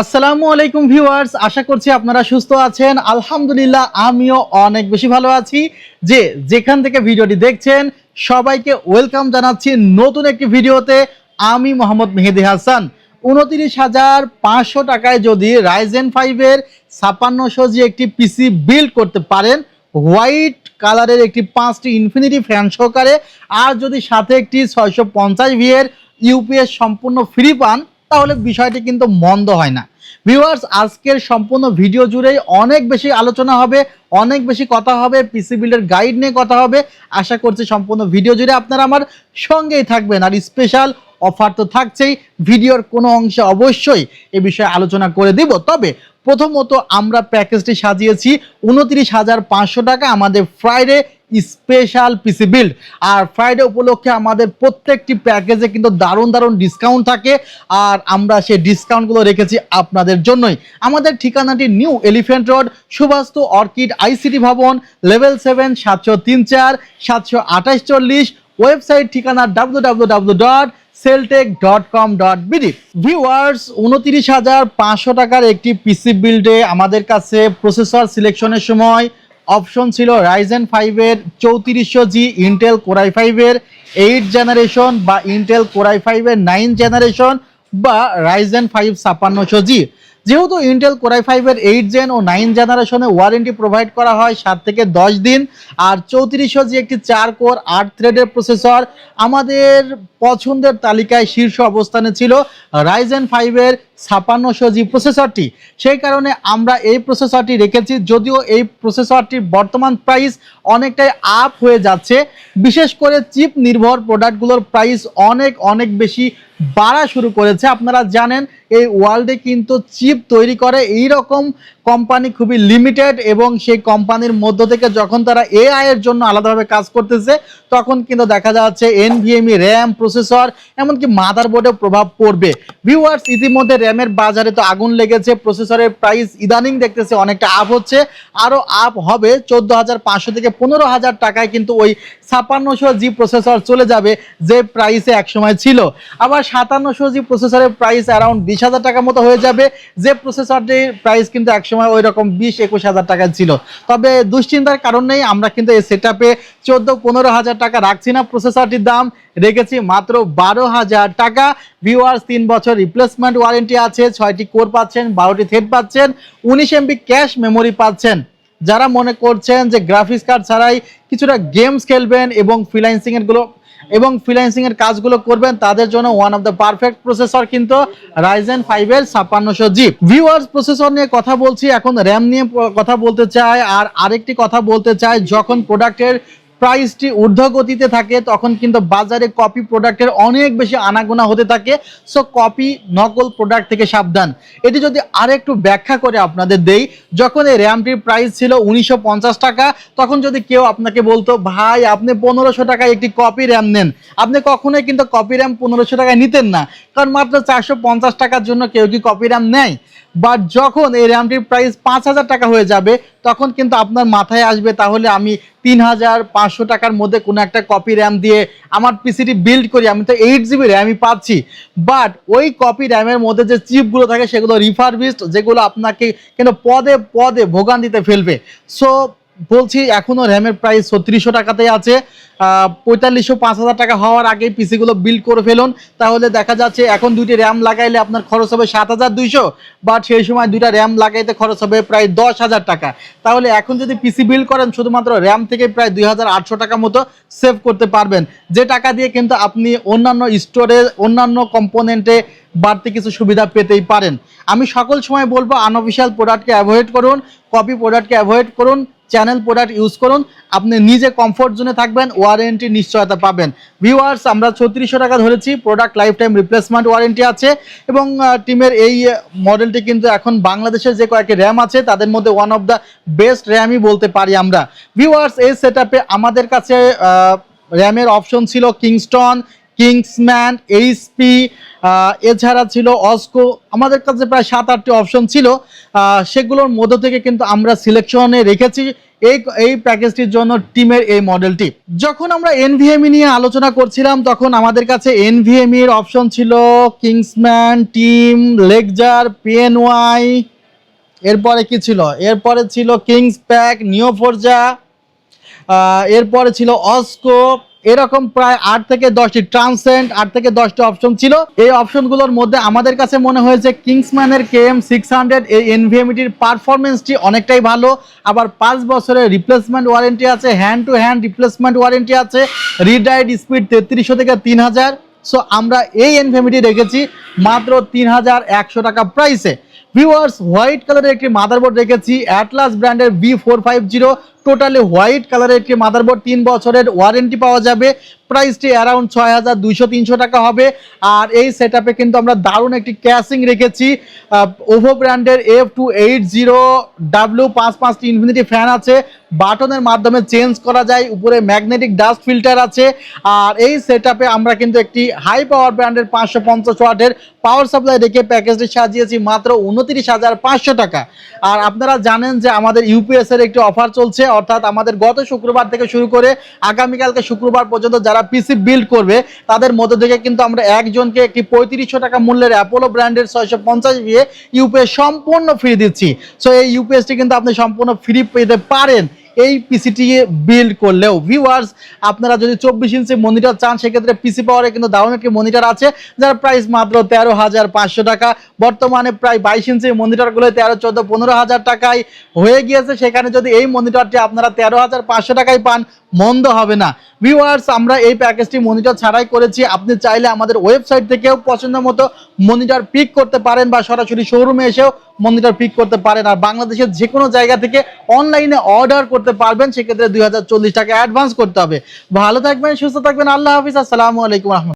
আসসালামু আলাইকুম ভিউয়ার্স, আশা করছি আপনারা সুস্থ আছেন। আলহামদুলিল্লাহ, আমিও অনেক বেশি ভালো আছি যে যেখান থেকে ভিডিওটি দেখছেন, সবাইকে ওয়েলকাম জানাচ্ছি নতুন একটি ভিডিওতে। আমি মোহাম্মদ মেহেদি হাসান। উনত্রিশ হাজার পাঁচশো টাকায় যদি রাইজেন ফাইভের ছাপান্নশো যে একটি পিসি বিল্ড করতে পারেন, হোয়াইট কালারের একটি পাঁচটি ইনফিনিটি ফ্যান সহকারে, আর যদি সাথে একটি ছয়শো পঞ্চাশ ভিএর ইউপিএস সম্পূর্ণ ফ্রি পান, তাহলে বিষয়টি কিন্তু মন্দ হয় না। ভিউয়ার্স আজকের সম্পূর্ণ ভিডিও জুড়েই অনেক বেশি আলোচনা হবে, অনেক বেশি কথা হবে পিসি বিল্ডের গাইড নিয়ে কথা হবে। আশা করছি সম্পূর্ণ ভিডিও জুড়ে আপনারা আমার সঙ্গেই থাকবেন। আর স্পেশাল অফার তো থাকছেই ভিডিওর কোনো অংশে অবশ্যই এ বিষয়ে আলোচনা করে দিব। তবে প্রথমত আমরা প্যাকেজটি সাজিয়েছি, উনত্রিশ হাজার পাঁচশো টাকা আমাদের ফ্রাইডে স্পেশাল পিসি বিল্ড আর ফ্রাইডে উপলক্ষে আমাদের প্রত্যেকটি প্যাকেজে কিন্তু দারুণ দারুণ ডিসকাউন্ট থাকে। আর আমরা সেই ডিসকাউন্টগুলো রেখেছি আপনাদের জন্যই। আমাদের ঠিকানাটি new Elephant road Subastu orchid ICT ভবন লেভেল সেভেন সাতশো তিন চার, সাতশো আঠাশ চল্লিশ। ওয়েবসাইট ঠিকানা W W W dot Celltech dot com dot BD viewers উনত্রিশ হাজার পাঁচশো টাকার একটি পিসি বিল্ডে আমাদের কাছে প্রসেসর সিলেকশনের সময় অপশন ছিল রাইজেন ফাইভের চৌত্রিশশো জি ইন্টেল কোরাই ফাইভের এইট জেনারেশন বা ইন্টেল কোরাই ফাইভের নাইন জেনারেশন বা রাইজেন ফাইভ ছাপান্নশো জি যেহেতু ইন্টেল কোরাই ফাইভের এইট জেন ও নাইন জেনারেশনে ওয়ারেন্টি প্রোভাইড করা হয় সাত থেকে দশ দিন, আর চৌত্রিশশো জি একটি চার কোর আট থ্রেডের প্রসেসর আমাদের পছন্দের তালিকায় শীর্ষ অবস্থানে ছিল রাইজেন ফাইভের ছাপান্নশো জি প্রসেসরটি সেই কারণে আমরা এই প্রসেসরটি রেখেছি, যদিও এই প্রসেসরটির বর্তমান প্রাইস অনেকটাই আপ হয়ে যাচ্ছে। বিশেষ করে চিপ নির্ভর প্রোডাক্টগুলোর প্রাইস অনেক অনেক বেশি বাড়া শুরু করেছে। আপনারা জানেন এই ওয়ার্ল্ডে কিন্তু চিপ তৈরি করে। এই রকম কোম্পানি খুবই লিমিটেড এবং সেই কোম্পানির মধ্য থেকে যখন তারা এআই এর জন্য আলাদাভাবে কাজ করতেছে, তখন কিন্তু দেখা যাচ্ছে এনভিএমই র্যাম প্রসেসর এমনকি মাদারবোর্ডে প্রভাব পড়বে। ভিউয়ার্স ইতিমধ্যে র্যামের বাজারে তো আগুন লেগেছে প্রসেসরের প্রাইস ইদানিং দেখতেছে অনেকটা আপ হচ্ছে। আরও আপ হবে, চোদ্দ হাজার পাঁচশো থেকে পনেরো হাজার টাকায় কিন্তু ওই ছাপান্নশো জি প্রসেসর চলে যাবে, যে প্রাইসে একসময় ছিল। আবার সাতান্নশো জি প্রসেসরের প্রাইস অ্যারাউন্ড বিশ হাজার টাকা মতো হয়ে যাবে, যে প্রসেসরটির প্রাইস কিন্তু একসময় ওই রকম বিশ একুশ হাজার টাকা ছিল। তবে দুশ্চিন্তার কারণ নেই, আমরা কিন্তু এই সেট আপে চোদ্দ, পনেরো হাজার টাকা রাখছি না। প্রসেসরটির দাম রেখেছি মাত্র বারো হাজার টাকা। ভিউয়ার্স তিন বছর রিপ্লেসমেন্ট ওয়ারেন্টি আছে, ছয়টি কোর পাচ্ছেন, বারোটি থ্রেড পাচ্ছেন, উনিশ এমবি ক্যাশ মেমোরি পাচ্ছেন। যারা মনে করছেন যে গ্রাফিক্স কার্ড ছাড়াই কিছুটা গেমস খেলবেন এবং ফ্রিল্যান্সিং এরগুলো এবং ফ্রিল্যান্সিং এর কাজগুলো করবেন, তাদের জন্য one of the perfect processor কিন্তু রাইজেন ফাইভের ছাপ্পান্নশো জি ভিউয়ার্স প্রসেসর নিয়ে কথা বলছি, এখন র্যাম নিয়ে কথা বলতে চাই, আর আরেকটি কথা বলতে চাই, যখন প্রোডাক্টের প্রাইসটি ঊর্ধ্বগতিতে থাকে, তখন কিন্তু বাজারে কপি প্রোডাক্টের অনেক বেশি আনাগোনা হতে থাকে। সো কপি নকল প্রোডাক্ট থেকে সাবধান। এটি যদি আরেকটু ব্যাখ্যা করে আপনাদের দেই, যখন এই র্যামটির প্রাইস ছিল উনিশশো পঞ্চাশ টাকা, তখন যদি কেউ আপনাকে বলতো, ভাই, আপনি পনেরোশো টাকায় একটি কপি র্যাম নেন। আপনি কখনোই কিন্তু কপি র্যাম পনেরোশো টাকায় নিতেন না। কারণ মাত্র চারশো পঞ্চাশ টাকার জন্য কেউ কি কপি র্যাম নেয়? বাট যখন এই র্যামটির প্রাইস পাঁচ হাজার টাকা হয়ে যাবে, তখন কিন্তু আপনার মাথায় আসবে, তাহলে আমি তিন হাজার পাঁচশো টাকার মধ্যে কোনো একটা কপি র্যাম দিয়ে আমার পিসিটি বিল্ড করি, আমি তো এইট জিবি র্যামই পাচ্ছি। বাট ওই কপি র্যামের মধ্যে যে চিপগুলো থাকে, সেগুলো রিফারবিস্ট যেগুলো আপনাকে কিন্তু পদে পদে ভোগান দিতে ফেলবে। সো বলছি, এখনও র্যামের প্রাইস ছত্রিশশো টাকাতেই আছে। পঁয়তাল্লিশশো পাঁচ হাজার টাকা হওয়ার আগে পিসিগুলো বিল্ড করে ফেলুন। তাহলে দেখা যাচ্ছে এখন দুইটি র্যাম লাগাইলে আপনার খরচ হবে সাত হাজার দুইশো বাট সেই সময় দুইটা র্যাম লাগাইতে খরচ হবে প্রায় দশ হাজার টাকা। তাহলে এখন যদি পিসি বিল্ড করেন, শুধুমাত্র র্যাম থেকে প্রায় দুই হাজার আটশো টাকা মতো সেভ করতে পারবেন। যে টাকা দিয়ে কিন্তু আপনি অন্যান্য স্টোরে অন্যান্য কম্পোনেন্টে বাড়তি কিছু সুবিধা পেতেই পারেন। আমি সকল সময় বলব আনঅফিসিয়াল প্রোডাক্টকে অ্যাভয়েড করুন কপি প্রোডাক্টকে অ্যাভয়েড করুন চ্যানেল প্রোডাক্ট ইউজ করুন। আপনি নিজে কমফোর্ট জোনে থাকবেন ওয়ারেন্টি নিশ্চয়তা পাবেন। ভিউয়ার্স আমরা ছত্রিশশো টাকা ধরেছি product life time replacement warranty আছে। এবং টিমের এই মডেলটি কিন্তু এখন বাংলাদেশের যে কয়েকটি র্যাম আছে, তাদের মধ্যে ওয়ান অফ দ্য বেস্ট র্যামই বলতে পারি আমরা। ভিউয়ার্স এই সেট আমাদের কাছে র্যামের অপশন ছিল কিংস্টন কিংসম্যান এইচপি এছাড়া ছিল অস্কো। আমাদের কাছে প্রায় সাত, আটটি অপশন ছিল। সেগুলোর মধ্য থেকে কিন্তু আমরা সিলেকশনে রেখেছি। এই এই প্যাকেজটির জন্য টিমের এই মডেলটি যখন আমরা এনভিএমই নিয়ে আলোচনা করছিলাম, তখন আমাদের কাছে এনভিএমই এর অপশন ছিল কিংসম্যান, টিম, লেকজার পিএনওয়াই এরপরে কি ছিল? এরপরে ছিল কিংস প্যাক নিওফোরজা এরপরে ছিল অস্কো। এরকম প্রায় আট থেকে দশটি ট্রান্সেন্ট আট থেকে দশটি অপশন ছিল। এই অপশনগুলোর মধ্যে আমাদের কাছে মনে হয়েছে কিংসম্যানের কে এম সিক্স হান্ড্রেড এই এনভিএমিটির পারফরমেন্সটি অনেকটাই ভালো। আবার পাঁচ বছরের রিপ্লেসমেন্ট ওয়ারেন্টি আছে hand to hand replacement warranty আছে রিডাইড স্পিড তেত্রিশশো থেকে তিন হাজার সো আমরা এই এনভিএমিটি রেখেছি মাত্র তিন হাজার একশো টাকা প্রাইসে ভিউয়ার্স হোয়াইট কালারের একটি মাদারবোর্ড রেখেছি অ্যাটলাস ব্র্যান্ডের B four five zero totally white কালারের একটি মাদারবোর্ড তিন বছরের ওয়ারেন্টি পাওয়া যাবে। প্রাইসটি অ্যারাউন্ড ছয় হাজার দুইশো তিনশো টাকা হবে। আর এই সেট কিন্তু আমরা দারুণ একটি ক্যাশিং রেখেছি। ওভো ব্র্যান্ডের F two eight zero W পাঁচ পাঁচটি ইনফিনিটি ফ্যান আছে। বাটনের মাধ্যমে চেঞ্জ করা যায়, উপরে ম্যাগনেটিক ডাস্ট ফিল্টার আছে। আর এই সেট আমরা কিন্তু একটি হাই পাওয়ার ব্র্যান্ডের পাঁচশো পঞ্চাশ ওয়াটের পাওয়ার সাপ্লাই রেখে প্যাকেজটি সাজিয়েছি মাত্র উনত্রিশ হাজার পাঁচশো টাকা। আর আপনারা জানেন যে আমাদের ইউপিএস এর একটি অফার চলছে, অর্থাৎ আমাদের গত শুক্রবার থেকে শুরু করে আগামীকালকে শুক্রবার পর্যন্ত যারা পিসি বিল্ড করবে, তাদের মধ্য থেকে কিন্তু আমরা একজনকে একটি পঁয়ত্রিশশো টাকা মূল্যের অ্যাপোলো ব্র্যান্ডের ছয়শো পঞ্চাশ ইউপিএস সম্পূর্ণ ফ্রি দিচ্ছি। সো এই ইউপিএসটি কিন্তু আপনি সম্পূর্ণ ফ্রি পেতে পারেন। এই পিসিটি বিল্ড করলেও ভিউয়ার্স আপনারা যদি চব্বিশ ইঞ্চি মনিটর চান, সেক্ষেত্রে পিসি পাওয়ারে কিন্তু দারুণ একটি মনিটর আছে, যার প্রাইস মাত্র তেরো হাজার পাঁচশো টাকা। বর্তমানে প্রায় বাইশ ইঞ্চি মনিটরগুলো তেরো, চোদ্দ, পনেরো হাজার টাকায় হয়ে গিয়েছে। সেখানে যদি এই মনিটরটি আপনারা তেরো হাজার পাঁচশো টাকায় পান, মন্দ হবে না। ভিউয়ার্স আমরা এই প্যাকেজটি মনিটর ছাড়াই করেছি। আপনি চাইলে আমাদের ওয়েবসাইট থেকেও পছন্দ মতো মনিটর পিক করতে পারেন বা সরাসরি শোরুমে এসেও মনিটর পিক করতে পারেন আর বাংলাদেশের যে কোনো জায়গা থেকে অনলাইনে অর্ডার করতে পারবেন, সেক্ষেত্রে দুই হাজার চল্লিশ টাকা অ্যাডভান্স করতে হবে। ভালো থাকবেন, সুস্থ থাকবেন, আল্লাহ হাফিজ, আসসালামু আলাইকুম